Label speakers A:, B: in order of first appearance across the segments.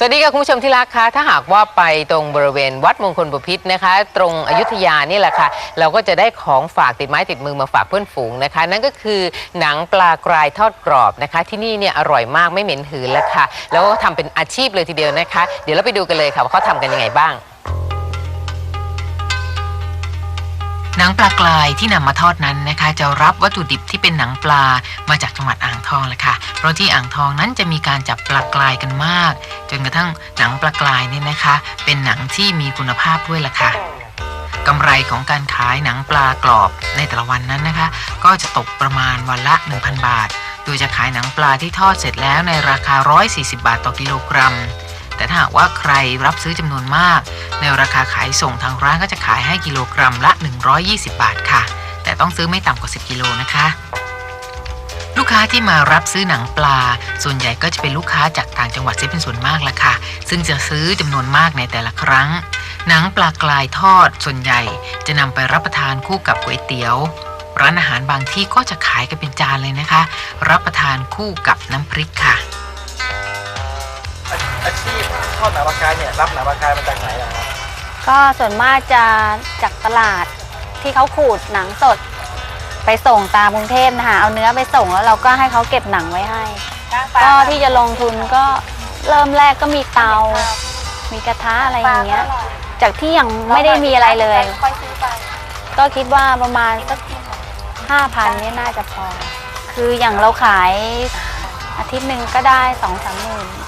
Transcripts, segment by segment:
A: สวัสดีค่ะคุณผู้ชมที่รักคะถ้าหากว่าไปตรงบริเวณวัดมงคลบพิตรนะคะ ตรงอยุธยานี่แหละค่ะ เราก็จะได้ของฝากติดไม้ติดมือมาฝากเพื่อนฝูงนะคะ นั่นก็คือหนังปลากรายทอดกรอบนะคะ ที่นี่เนี่ยอร่อยมากไม่เหม็นหืนแล้วค่ะ แล้วก็ทำเป็นอาชีพเลยทีเดียวนะคะ เดี๋ยวเราไปดูกันเลยค่ะว่าเขาทำกันยังไงบ้าง หนังปลากรายที่นำมาทอดนั้นนะคะ จะรับวัตถุดิบที่เป็นหนังปลามาจากจังหวัดอ่างทองแหละค่ะ เพราะที่อ่างทองนั้นจะมีการจับปลากรายกันมาก จนกระทั่งหนังปลากรายเนี่ยนะคะ เป็นหนังที่มีคุณภาพด้วยล่ะค่ะกำไรของการขายหนังปลากรอบในแต่ละวันนั้นนะคะ ก็จะตกประมาณวันละ 1,000 บาท โดยจะขายหนังปลาที่ทอดเสร็จแล้วในราคา 140 บาทต่อกิโลกรัม แต่ถ้าหากว่าใครรับซื้อจำนวนมาก ในราคาขายส่งทางร้านก็จะขายให้กิโลกรัมละ 120 บาทค่ะ แต่ต้องซื้อไม่ต่ำกว่า 10 กิโลนะคะลูกค้าที่มารับซื้อหนังปลา ส่วนใหญ่ก็จะเป็นลูกค้าจากต่างจังหวัดเสียเป็นส่วนมากละค่ะ ซึ่งจะซื้อจำนวนมากในแต่ละครั้ง หนังปลากรายทอดส่วนใหญ่จะนำไปรับประทานคู่กับก๋วยเตี๋ยว ร้านอาหารบางที่ก็จะขายกันเป็นจานเลยนะคะ รับประทานคู่กับน้ำพริกค่ะ
B: ชีพทอดหนังปลากรายเนี่ยรับหนังปลากรายมาจากไหนอะครับ
C: ก็ส่วนมากจะจากตลาดที่เขาขูดหนังสด ไปส่งตามกรุงเทพนะคะเอาเนื้อไปส่งแล้วเราก็ให้เขาเก็บหนังไว้ให้ ก็ที่จะลงทุนก็เริ่มแรกก็มีเตา มีกระทะอะไรอย่างเงี้ย จากที่ยังไม่ได้มีอะไรเลย ก็คิดว่าประมาณสักห้าพันเนี่ยน่าจะพอ คืออย่างเราขายอาทิตย์หนึ่งก็ได้สองสามหมื่น
A: ก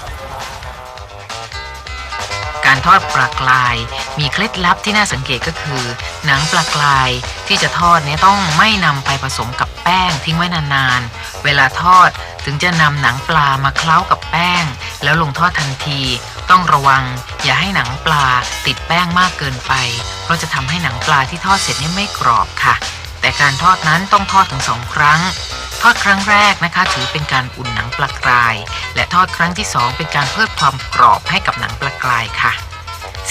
A: าร ทอดปลากราย มีเคล็ดลับที่น่าสังเกตก็คือ หนังปลากรายที่จะทอดเนี่ยต้องไม่นำไปผสมกับแป้งทิ้งไว้นานๆ เวลาทอดถึงจะนำหนังปลามาเคล้ากับแป้ง แล้วลงทอดทันที ต้องระวัง อย่าให้หนังปลาติดแป้งมากเกินไป เพราะจะทำให้หนังปลาที่ทอดเสร็จเนี่ยไม่กรอบค่ะ แต่การทอดนั้นต้องทอดถึงสองครั้งทอดครั้งแรกนะคะ ถือเป็นการอุ่นหนังปลากราย และทอดครั้งที่สองเป็นการเพิ่มความกรอบให้กับหนังปลากรายค่ะ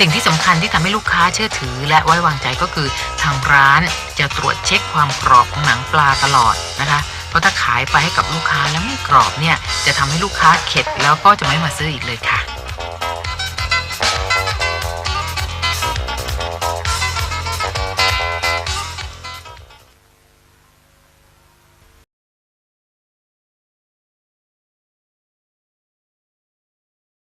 A: สิ่งที่สำคัญที่ทำให้ลูกค้าเชื่อถือ และไว้วางใจก็คือทางร้านจะตรวจเช็คความกรอบของหนังปลาตลอดนะคะเพราะถ้าขายไปให้กับลูกค้าแล้วไม่กรอบเนี่ยจะทำให้ลูกค้าเข็ดแล้วก็จะไม่มาซื้ออีกเลยค่ะ